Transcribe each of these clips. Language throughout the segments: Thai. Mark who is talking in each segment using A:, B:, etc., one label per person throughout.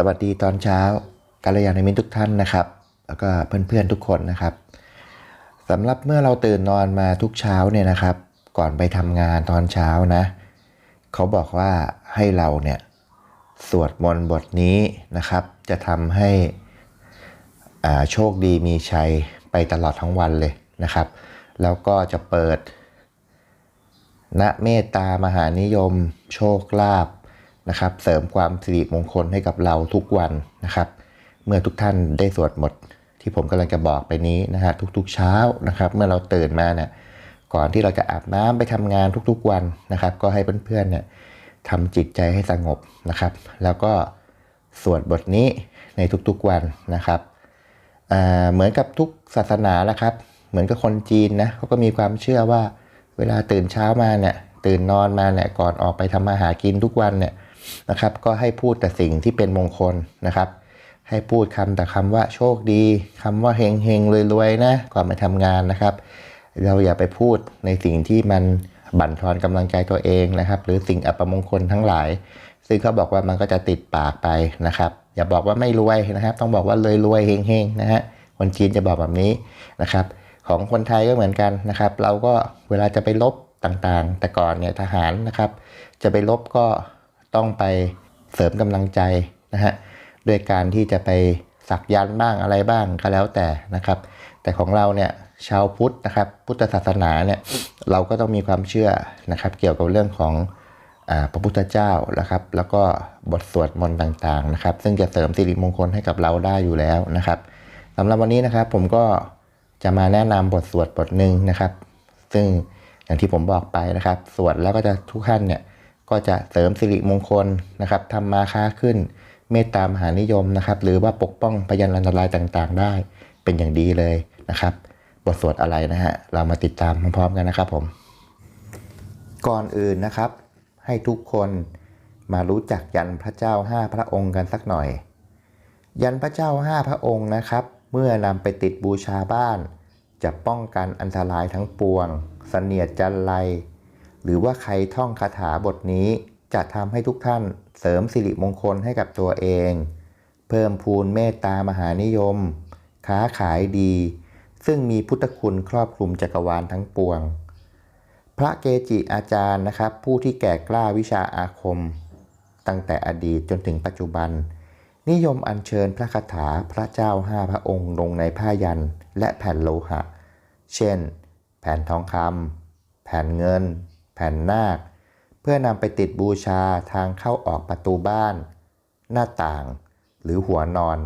A: สวัสดีตอนเช้ากัลยาณมิตรทุกท่านนะครับ แล้วก็เพื่อนๆทุกคนนะครับสำหรับเมื่อเราตื่นนอนมาทุกเช้าเนี่ยนะครับ ก่อนไปทำงานตอนเช้านะ เขาบอกว่าให้เราเนี่ยสวดมนต์บทนี้นะครับ จะทำให้อ่าโชคดีมีชัยไปตลอดทั้งวันเลยนะครับ แล้วก็จะเปิดณเมตตามหานิยม โชคลาภ นะครับ เสริมความสิริมงคลให้กับเราทุกวันนะครับ เมื่อทุกท่านได้สวดหมดที่ผมกำลังจะบอกไปนี้นะฮะทุกๆเช้านะครับ เมื่อเราตื่นมาเนี่ยก่อนที่เราจะอาบน้ำไปทำงานทุกๆวันนะครับ ก็ให้เพื่อนๆเนี่ยทำจิตใจให้สงบนะครับ แล้วก็สวดบทนี้ในทุกๆวันนะครับเหมือนกับทุกศาสนาแหละครับ เหมือนกับคนจีนนะเขาก็มีความเชื่อว่า เวลาตื่นเช้ามาเนี่ยตื่นนอนมาเนี่ยก่อนออกไปทำมาหากินทุกวันเนี่ย นะครับ ก็ให้พูดแต่สิ่งที่เป็นมงคลนะครับ ให้พูดคำแต่คำว่าโชคดีคำว่าเฮงเฮงรวยๆนะก่อนไปทำงานนะครับ เราอย่าไปพูดในสิ่งที่มันบั่นทอนกำลังใจตัวเองนะครับ หรือสิ่งอัปมงคลทั้งหลาย ซึ่งเขาบอกว่ามันก็จะติดปากไปนะครับ อย่าบอกว่าไม่รวยนะครับ ต้องบอกว่าเลยรวยๆเฮงเฮงๆนะฮะคนจีนจะบอกแบบนี้นะครับ ของคนไทยก็เหมือนกันนะครับ เราก็เวลาจะไปลบต่างๆ แต่ก่อนเนี่ยทหารนะครับ จะไปลบก็ ต้องไปเสริมกำลังใจนะฮะด้วยการที่จะไปสักยันต์บ้างอะไรบ้างก็แล้วแต่นะครับ แต่ของเราเนี่ยชาวพุทธนะครับพุทธศาสนาเนี่ยเราก็ต้องมีความเชื่อนะครับ เกี่ยวกับเรื่องของอพระพุทธเจ้านะครับ แล้วก็บทสวดมนต์ต่างๆนะครับ ซึ่งจะเสริมสิริมงคลให้กับเราได้อยู่แล้วนะครับสำหรับวันนี้นะครับผมก็จะมาแนะนำบทสวดบทหนึ่งนะครับ ซึ่งอย่างที่ผมบอกไปนะครับ สวดแล้วก็จะทุกท่านเนี่ย ก็จะเสริมสิริมงคลนะครับทำมาค้าขึ้น เมตตามหานิยมนะครับ หรือว่าปกป้องพยันอันตรายต่างๆ ได้เป็นอย่างดีเลยนะครับ บทสวดอะไรนะฮะเรามาติดตามพร้อมๆกันนะครับผม ก่อนอื่นนะครับ ให้ทุกคนมารู้จักยันพระเจ้าห้าพระองค์กันสักหน่อย ยันพระเจ้าห้าพระองค์นะครับ เมื่อนำไปติดบูชาบ้าน จะป้องกันอันตรายทั้งปวง เสนียดจันไร หรือว่าใครท่องคาถาบทนี้จะทำให้ทุกท่านเสริมสิริมงคลให้กับตัวเอง เพิ่มพูนเมตตามหานิยม ค้าขายดี ซึ่งมีพุทธคุณครอบคลุมจักรวาลทั้งปวง พระเกจิอาจารย์นะครับ ผู้ที่แก่กล้าวิชาอาคม ตั้งแต่อดีตจนถึงปัจจุบัน นิยมอัญเชิญพระคาถาพระเจ้าห้าพระองค์ลงในผ้ายันและแผ่นโลหะ เช่น แผ่นทองคำแผ่นเงิน แผ่นนาค เพื่อนำไปติดบูชาทางเข้าออกประตูบ้าน หน้าต่าง หรือหัวนอน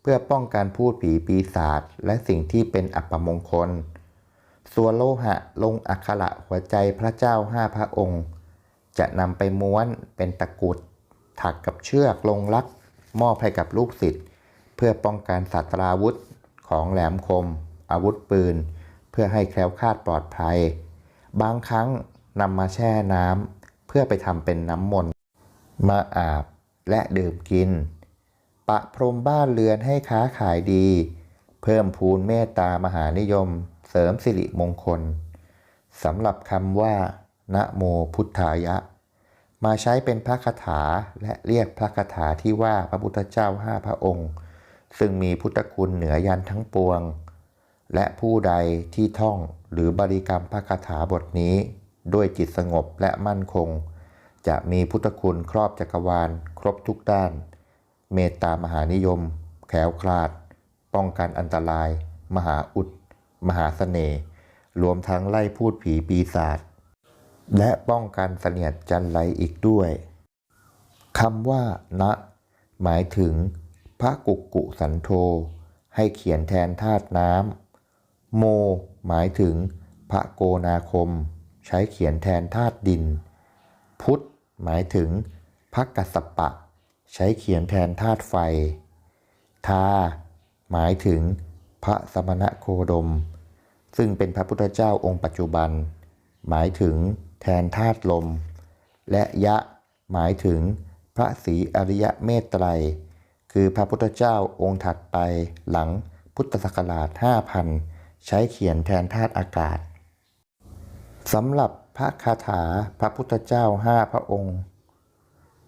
A: เพื่อป้องกันพูดผีปีศาจและสิ่งที่เป็นอัปมงคล ส่วนโลหะลงอักขระหัวใจพระเจ้าห้าพระองค์ จะนำไปม้วนเป็นตะกรุด ถักกับเชือกลงลักมอบให้กับลูกศิษย์เพื่อป้องกันสัตราวุธของแหลมคม อาวุธปืน เพื่อให้แคล้วคลาดปลอดภัย บางครั้ง นำมาแช่น้ำเพื่อไปทำเป็นน้ำมนต์มาอาบและดื่มกิน ปะพรมบ้านเรือนให้ค้าขายดี เพิ่มพูนเมตตามหานิยม เสริมสิริมงคลสำหรับคำว่านะโมพุทธายะ มาใช้เป็นพระคาถาและเรียกพระคาถาที่ว่าพระพุทธเจ้าห้าพระองค์ ซึ่งมีพุทธคุณเหนือยันทั้งปวง และผู้ใดที่ท่องหรือบริกรรมพระคาถาบทนี้ ด้วยจิตสงบและมั่นคง จะมีพุทธคุณครอบจักรวาล ครบทุกด้าน เมตตามหานิยม แขวคลาด ป้องกันอันตราย มหาอุด มหาเสน่ห์รวมทั้งไล่พูดผีปีศาจและป้องกันเสนียดจันไรอีกด้วยคำว่าณหมายถึงพระกุกกุสันโธให้เขียนแทนธาตุน้ำโม หมายถึงพระโกนาคม ใช้เขียนแทนธาตุดิน พุทธหมายถึงพระกัสปะ ใช้เขียนแทนธาตุไฟ ทา หมายถึงพระสมณะโคดม ซึ่งเป็นพระพุทธเจ้าองค์ปัจจุบัน หมายถึงแทนธาตุลม และยะ หมายถึงพระศรีอริยะเมตไตร คือพระพุทธเจ้าองค์ถัดไปหลังพุทธศักราช 5,000 ใช้เขียนแทนธาตุอากาศ สำหรับพระคาถาพระพุทธเจ้าห้าพระองค์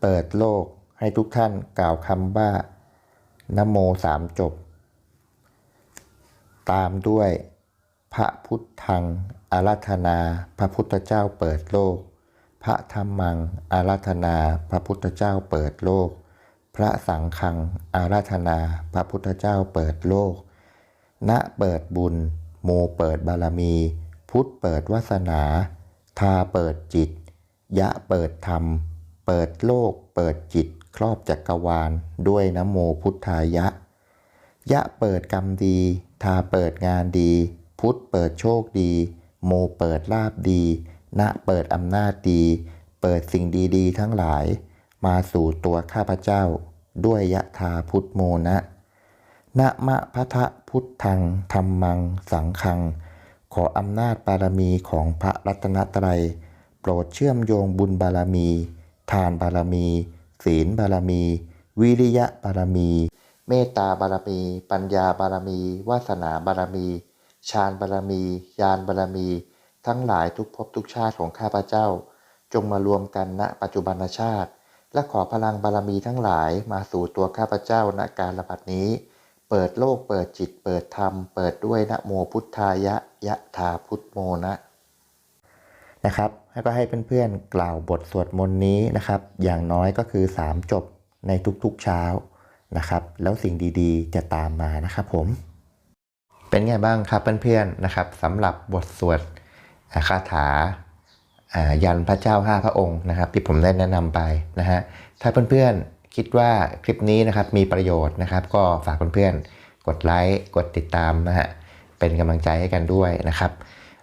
A: เปิดโลกให้ทุกท่านกล่าวคำว่านโมสามจบ ตามด้วยพระพุทธังอาราธนา พระพุทธเจ้าเปิดโลก พระธรรมังอาราธนา พระพุทธเจ้าเปิดโลก พระสังฆังอาราธนา พระพุทธเจ้าเปิดโลก ณเปิดบุญโมเปิดบารมี พุทธเปิดวาสนา ทาเปิดจิต ยะเปิดธรรม เปิดโลก เปิดจิต ครอบจักรวาล ด้วยนโมพุทธายะ ยะเปิดกรรมดี ทาเปิดงานดี พุทธเปิดโชคดี โมเปิดลาบดี ณเปิดอำนาจดี เปิดสิ่งดีๆ ทั้งหลาย มาสู่ตัวข้าพเจ้า ด้วยยะทาพุทธโมนะนะมะพะทะพุทธังธรรมัง สังฆัง ขออำนาจบารมีของพระรัตนตรัย โปรดเชื่อมโยงบุญบารมี ทานบารมี ศีลบารมี วิริยะบารมี เมตตาบารมี ปัญญาบารมี วาสนาบารมี ฌานบารมี ญาณบารมี ทั้งหลายทุกภพทุกชาติของข้าพเจ้า จงมารวมกันณปัจจุบันชาติ และขอพลังบารมีทั้งหลายมาสู่ตัวข้าพเจ้าณการระบัดนี้ เปิดโลกเปิดจิตเปิดธรรม เปิดด้วยนะโมพุทธายะยะธาพุทโมนะนะครับแล้วก็ให้เพื่อนๆกล่าวบทสวดมนต์นี้นะครับ อย่างน้อยก็คือ 3 จบในทุกๆเช้านะครับ แล้วสิ่งดีๆ จะตามมานะครับผม เป็นไงบ้างครับเพื่อนๆนะครับสำหรับบทสวดคาถาายันพระเจ้าห้าพระองค์นะครับ ที่ผมได้แนะนำไปนะฮะถ้าเพื่อนๆ คิดว่าคลิปนี้นะครับมีประโยชน์นะครับ ก็ฝากเพื่อนๆกดไลค์กดติดตามนะฮะเป็นกำลังใจให้กันด้วยนะครับ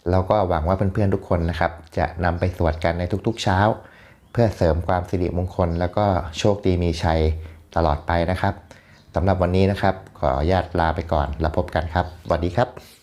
A: แล้วก็หวังว่าเพื่อนๆทุกคนนะครับ จะนำไปสวดกันในทุกๆเช้า เพื่อเสริมความสิริมงคล แล้วก็โชคดีมีชัยตลอดไปนะครับสำหรับวันนี้นะครับ ขออนุญาตลาไปก่อนแล้วพบกันครับสวัสดีครับ